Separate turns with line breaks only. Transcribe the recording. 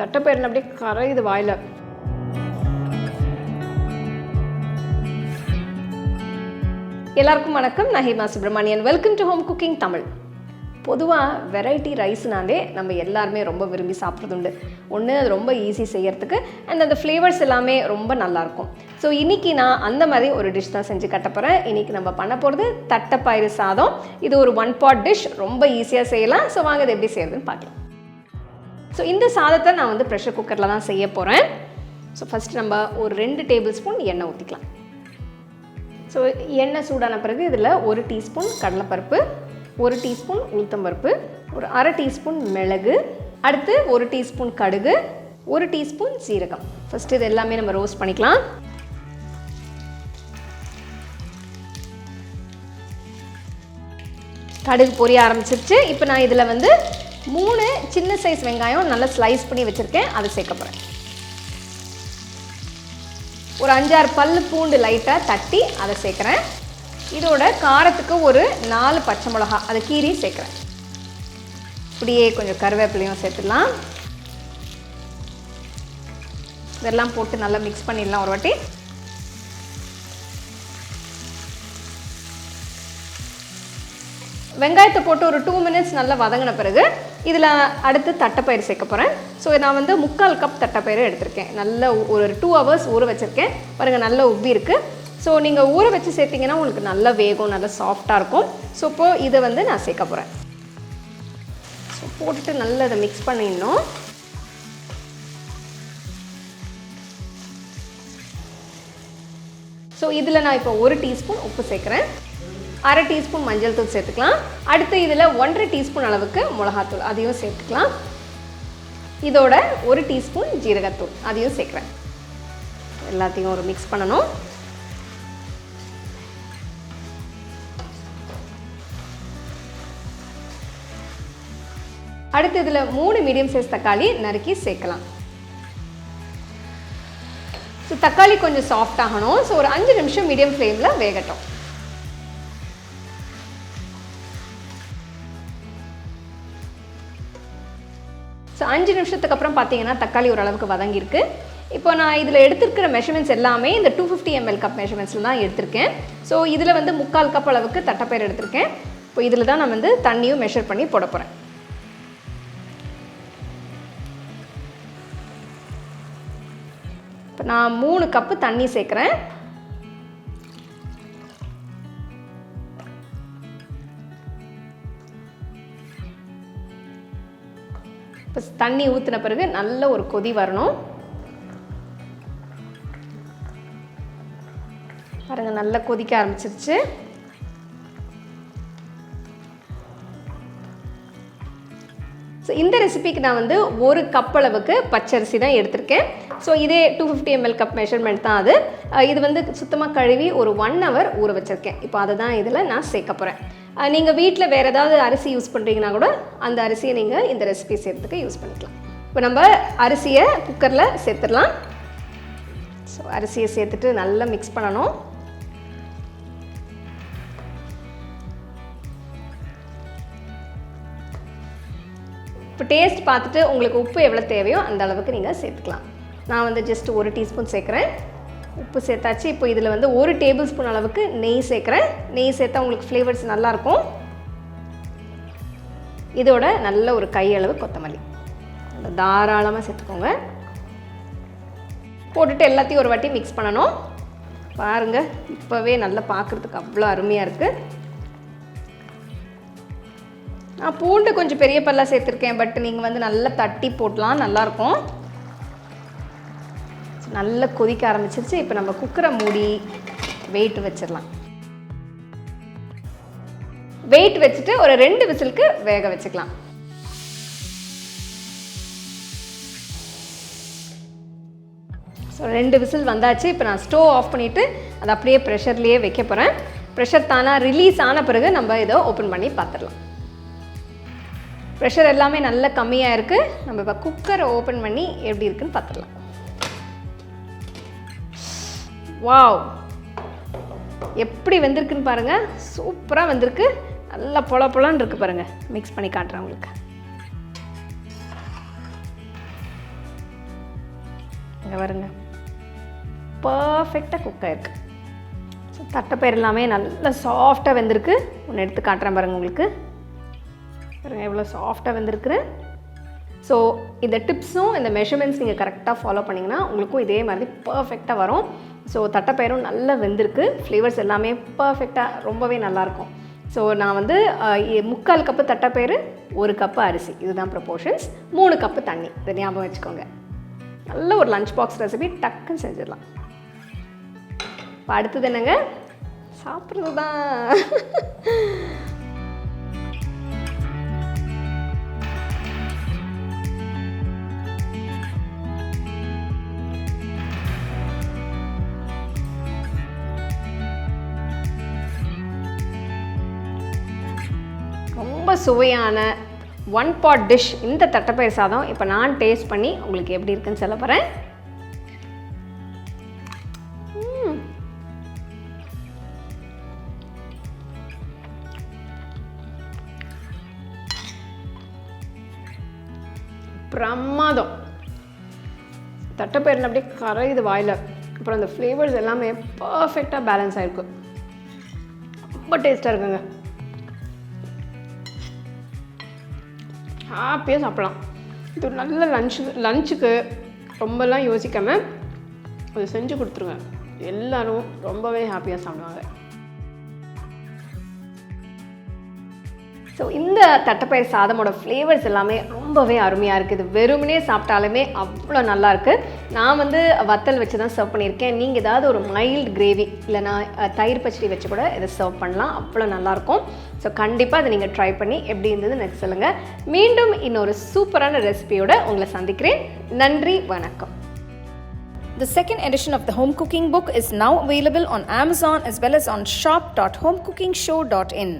தட்டைப்பயிரில் அப்படியே கரையுது வாயில். எல்லாருக்கும் வணக்கம். நான் Hema Subramanian welcome to home cooking Tamil பொதுவாக வெரைட்டி ரைஸ்னாலே நம்ம எல்லாருமே ரொம்ப விரும்பி சாப்பிட்றது உண்டு ஒன்று அது ரொம்ப ஈஸி செய்யறதுக்கு அண்ட் அந்த ஃப்ளேவர்ஸ் எல்லாமே ரொம்ப நல்லாயிருக்கும் ஸோ இன்றைக்கி நான் அந்த மாதிரி ஒரு டிஷ் தான் செஞ்சு கட்ட போகிறேன் இன்றைக்கி நம்ம பண்ண போகிறது தட்டைப்பயிறு சாதம். இது ஒரு ஒன் பாட் டிஷ் ரொம்ப ஈஸியாக செய்யலாம். ஸோ வாங்க இது எப்படி செய்யறதுன்னு பார்க்கலாம். ஸோ இந்த சாதத்தை நான் வந்து ப்ரெஷர் குக்கரில் தான் செய்ய போகிறேன் ஸோ ஃபஸ்ட் நம்ம ஒரு ரெண்டு டேபிள் ஸ்பூன் எண்ணெய் ஊற்றிக்கலாம் ஸோ எண்ணெய் சூடான பிறகு இதில் ஒரு டீஸ்பூன் கடலைப்பருப்பு ஒரு டீஸ்பூன் உளுத்தம்பருப்பு ஒரு அரை டீஸ்பூன் மிளகு அடுத்து ஒரு டீஸ்பூன் கடுகு ஒரு டீஸ்பூன் சீரகம். ஃபஸ்ட் இது எல்லாமே நம்ம ரோஸ்ட் பண்ணிக்கலாம். கடுகு பொரிய ஆரம்பிச்சிருச்சு. இப்போ நான் இதில் வந்து மூணு சின்ன சைஸ் வெங்காயம் நல்லா ஸ்லைஸ் பண்ணி வச்சுருக்கேன். அதை சேர்க்க போகிறேன் ஒரு அஞ்சாறு பல் பூண்டு லைட்டாக தட்டி அதை சேர்க்குறேன். இதோட காரத்துக்கு ஒரு நாலு பச்சை மிளகா அதை கீரி சேர்க்குறேன். இப்படியே கொஞ்சம் கருவேப்பிலையும் சேர்த்துடலாம். இதெல்லாம் போட்டு நல்லா மிக்ஸ் பண்ணிடலாம் ஒரு வாட்டி. வெங்காயத்தை போட்டு ஒரு டூ மினிட்ஸ் நல்லா வதங்கின பிறகு இதில் அடுத்து தட்டைப்பயிறு சேர்க்க போகிறேன் ஸோ நான் வந்து முக்கால் கப் தட்டைப்பயிறு எடுத்திருக்கேன். நல்ல ஒரு டூ ஹவர்ஸ் ஊற வச்சுருக்கேன். பாருங்கள் நல்ல உப்பி இருக்குது ஸோ நீங்கள் ஊற வச்சு சேர்த்திங்கன்னா உங்களுக்கு நல்லா வேகும் நல்லா சாஃப்டாக இருக்கும். ஸோ இப்போது இதை வந்து நான் சேர்க்க போகிறேன் ஸோ போட்டுட்டு நல்லா இதை மிக்ஸ் பண்ணிடணும். ஸோ இதில் நான் இப்போ ஒரு டீஸ்பூன் உப்பு சேர்க்குறேன். அரை டீஸ்பூன் மஞ்சள் தூள் சேர்த்துக்கலாம். அடுத்து இதில் ஒன்றரை டீஸ்பூன் அளவுக்கு மிளகாத்தூள் அதையும் சேர்த்துக்கலாம். இதோட ஒரு டீஸ்பூன் ஜீரகத்தூள் அதையும் சேர்க்குறேன். எல்லாத்தையும் ஒரு மிக்ஸ் பண்ணணும். அடுத்து இதில் மூணு மீடியம் சைஸ் தக்காளி நறுக்கி சேர்க்கலாம். ஸோ தக்காளி கொஞ்சம் சாஃப்ட் ஆகணும். ஸோ ஒரு அஞ்சு நிமிஷம் மீடியம் ஃப்ளேமில் வேகட்டும். ஸோ அஞ்சு நிமிஷத்துக்கு அப்புறம் பார்த்தீங்கன்னா தக்காளி ஓரளவுக்கு வதங்கியிருக்கு. இப்போ நான் இதில் எடுத்திருக்கிற மெஷர்மெண்ட்ஸ் எல்லாமே இந்த டூ ஃபிஃப்டி எம்எல் கப் மெஷர்மெண்ட்ஸில் தான் எடுத்திருக்கேன். ஸோ இதில் வந்து முக்கால் கப் அளவுக்கு தட்டைப்பயிர் எடுத்திருக்கேன். இப்போ இதில் தான் நான் வந்து தண்ணியும் மெஷர் பண்ணி போட போகிறேன் இப்போ நான் மூணு கப்பு தண்ணி சேர்க்குறேன். இப்போ தண்ணி ஊற்றின பிறகு நல்ல ஒரு கொதி வரணும். பாருங்க நல்லா கொதிக்க ஆரம்பிச்சிருச்சு. ஸோ இந்த ரெசிபிக்கு நான் வந்து ஒரு கப் அளவுக்கு பச்சரிசி தான் எடுத்திருக்கேன். ஸோ இதே two fifty ml cup measurement தான் அது. இது வந்து சுத்தமாக கழுவி ஒரு ஒன் ஹவர் ஊற வச்சுருக்கேன். இப்போ அதை தான் இதில் நான் சேர்க்க போகிறேன் நீங்கள் வீட்டில் வேறு ஏதாவது அரிசி யூஸ் பண்ணுறீங்கன்னா கூட அந்த அரிசியை நீங்கள் இந்த ரெசிபி செய்கிறதுக்கு யூஸ் பண்ணிக்கலாம். இப்போ நம்ம அரிசியை குக்கரில் சேர்த்துடலாம். ஸோ அரிசியை சேர்த்துட்டு நல்லா மிக்ஸ் பண்ணணும். இப்போ டேஸ்ட் பார்த்துட்டு உங்களுக்கு உப்பு எவ்வளோ தேவையோ அந்த அளவுக்கு நீங்கள் சேர்த்துக்கலாம். நான் வந்து ஜஸ்ட் ஒரு டீஸ்பூன் சேர்க்குறேன். உப்பு சேர்த்தாச்சு. இப்போ இதில் வந்து ஒரு டேபிள் ஸ்பூன் அளவுக்கு நெய் சேர்க்குறேன். நெய் சேர்த்தா உங்களுக்கு ஃப்ளேவர்ஸ் நல்லாயிருக்கும் இதோட நல்ல ஒரு கையளவு கொத்தமல்லி. தாராளமாக சேர்த்துக்கோங்க. போட்டுட்டு எல்லாத்தையும் ஒரு வாட்டி மிக்ஸ் பண்ணணும். பாருங்கள் இப்போவே நல்லா பார்க்குறதுக்கு அவ்வளோ அருமையாக இருக்குது நான் பூண்டு கொஞ்சம் பெரிய பல்லாக சேர்த்துருக்கேன் பட் நீங்கள் வந்து நல்லா தட்டி போடலாம் நல்லாயிருக்கும் நல்லா கொதிக்க ஆரம்பிச்சிருச்சு. இப்போ நம்ம குக்கரை மூடி வெயிட் வச்சிடலாம். வெயிட் வச்சுட்டு ஒரு ரெண்டு விசிலுக்கு வேக வச்சுக்கலாம். ஸோ ரெண்டு விசில் வந்தாச்சு. இப்போ நான் ஸ்டோவ் ஆஃப் பண்ணிவிட்டு அதை அப்படியே ப்ரெஷர்லேயே வைக்க போகிறேன் ப்ரெஷர் தானாக ரிலீஸ் ஆன பிறகு நம்ம இதை ஓப்பன் பண்ணி பார்த்துடலாம். ப்ரெஷர் எல்லாமே நல்லா கம்மியாக இருக்குது நம்ம இப்போ குக்கரை ஓப்பன் பண்ணி எப்படி இருக்குன்னு பார்த்துடலாம். வாவ் எப்படி வெந்திருக்குன்னு பாருங்கள் சூப்பராக வந்திருக்கு. நல்லா பொல பொலான்னு இருக்குது பாருங்கள் மிக்ஸ் பண்ணி காட்டுறேன் உங்களுக்கு. இங்கே வருங்க பர்ஃபெக்டாக குக் ஆயிருக்கு. ஸோ தட்டைப்பயிர் எல்லாமே நல்லா சாஃப்டாக வெந்திருக்கு. ஒன்று எடுத்து காட்டுறேன் பாருங்கள் உங்களுக்கு. பாருங்க எவ்வளோ சாஃப்டாக வெந்திருக்குறேன் ஸோ இந்த டிப்ஸும் இந்த மெஷர்மெண்ட்ஸ் நீங்கள் கரெக்டாக ஃபாலோ பண்ணிங்கன்னா உங்களுக்கும் இதே மாதிரி பர்ஃபெக்டாக வரும். ஸோ தட்டைப்பயிரும் நல்லா வெந்திருக்கு. ஃப்ளேவர்ஸ் எல்லாமே பர்ஃபெக்டாக ரொம்பவே நல்லாயிருக்கும் ஸோ நான் வந்து முக்கால் கப்பு தட்டைப்பயிறு ஒரு கப்பு அரிசி. இதுதான் ப்ரொபோர்ஷன்ஸ் மூணு கப்பு தண்ணி. இதை ஞாபகம் வச்சுக்கோங்க. நல்ல ஒரு லஞ்ச் பாக்ஸ் ரெசிபி டக்குன்னு செஞ்சிடலாம். இப்போ அடுத்தது என்னங்க? சாப்பிட்றது தான் சுவையான ஒன் பாட் டிஷ் இந்த தட்டைப்பயிர் சாதம் இப்போ நான் டேஸ்ட் பண்ணி உங்களுக்கு எப்படி இருக்குன்னு சொல்ல போகிறேன் பிரமாதம். தட்டைப்பயிரில் அப்படியே கரையுது வாயில். அப்புறம் அந்த ஃப்ளேவர்ஸ் எல்லாமே பர்ஃபெக்டாக பேலன்ஸ் ஆயிருக்கு ரொம்ப டேஸ்ட்டாக இருக்குங்க. ஹாப்பியாக சாப்பிடலாம். இது ஒரு நல்ல லஞ்சு லஞ்சுக்கு ரொம்பலாம் யோசிக்காமல் அதை செஞ்சு கொடுத்துருங்க. எல்லாரும் ரொம்பவே ஹாப்பியாக சாப்பிடுவாங்க. ஸோ இந்த தட்டைப்பயிர் சாதமோட ஃப்ளேவர்ஸ் எல்லாமே ரொம்பவே அருமையாக இருக்குது வெறுமனே சாப்பிட்டாலுமே அவ்வளோ நல்லா நான் வந்து வத்தல் வச்சு தான் சர்வ் பண்ணியிருக்கேன். நீங்கள் ஏதாவது ஒரு மைல்டு கிரேவி இல்லைனா தயிர் பச்சடி வச்சு கூட இதை சர்வ் பண்ணலாம். அவ்வளோ நல்லாயிருக்கும் ஸோ கண்டிப்பாக அதை நீங்கள் ட்ரை பண்ணி எப்படி இருந்தது நெக்ஸ்ட் சொல்லுங்கள் மீண்டும் இன்னொரு சூப்பரான ரெசிபியோட உங்களை சந்திக்கிறேன். நன்றி வணக்கம்.
The second edition of the home cooking book is now available on Amazon as well as on shop.homecookingshow.in.